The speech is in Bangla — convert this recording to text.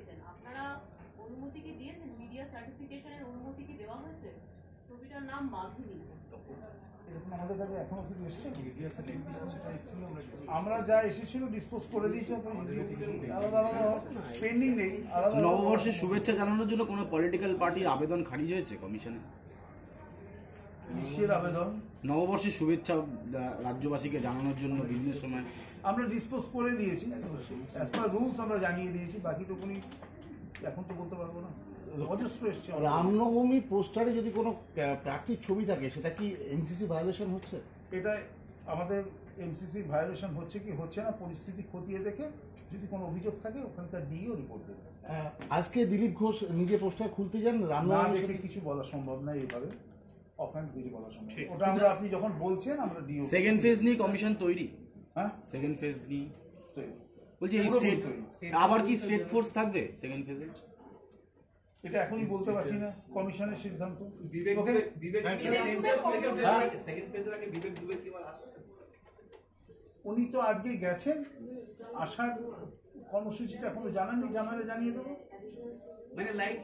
পেয়েছেন আপনারা অনুমতি কি দিয়েছেন? মিডিয়া সার্টিফিকেশনের অনুমতি কি দেওয়া হয়েছে? ছবিটার নাম বাঘিনী এরকম আমাদের কাছে এখনও কিছু এসছে? আমরা যা এসেছিল ডিসপোজ করে দিয়েছি আলাদা আলাদা পেন্ডিং নেই নববর্ষের শুভেচ্ছা জানানোর জন্য কোনো পলিটিক্যাল পার্টির আবেদন খারিজ হয়েছে কমিশনে? কিসের আবেদন। নববর্ষের শুভেচ্ছা রাজ্যবাসীকে জানানোর জন্য বিভিন্ন সময়। আমরা ডিসপোজ করে দিয়েছি। অ্যাজ পার রুলস আমরা জানিয়ে দিয়েছি। বাকিটুকুনি এখন তো বলতে পারব না। অজস্র এসছে। রামনবমী পোস্টারে যদি কোনো প্রার্থীর ছবি থাকে সেটা কি এনসিসি ভায়োলেশন হচ্ছে? এটা আমাদের এমসিসি ভায়োলেশন হচ্ছে কি? হচ্ছে না। পরিস্থিতি খতিয়ে দেখে যদি কোনো অভিযোগ থাকে ওখানে তার ডিও রিপোর্ট দেবে। আজকে দিলীপ ঘোষ নিজে পোস্টার খুলতে যান রামনবমী দেখে কিছু বলা সম্ভব না এইভাবে অফহ্যান্ড কিছু বলা সম্ভব ওটা আমরা আপনি যখন বলছেন আমরা ডিও সেকেন্ড ফেজ নিয়ে কমিশন তৈরি? হ্যাঁ? সেকেন্ড ফেজ নিয়ে? তো বলছি এই স্টেট আবার কি স্টেট ফোর্স থাকবে সেকেন্ড ফেজে এটা এখনই বলতে পারছি না কমিশনের সিদ্ধান্ত। বিবেক বিবেক হ্যাঁ, হ্যাঁ। সেকেন্ড ফেজের আগে বিবেক দুবে কি আসছে? উনি তো আজকে গেছেন আসার কর্মসূচিটা এখনও জানাননি জানালে জানিয়ে দেবো। মানে লাইক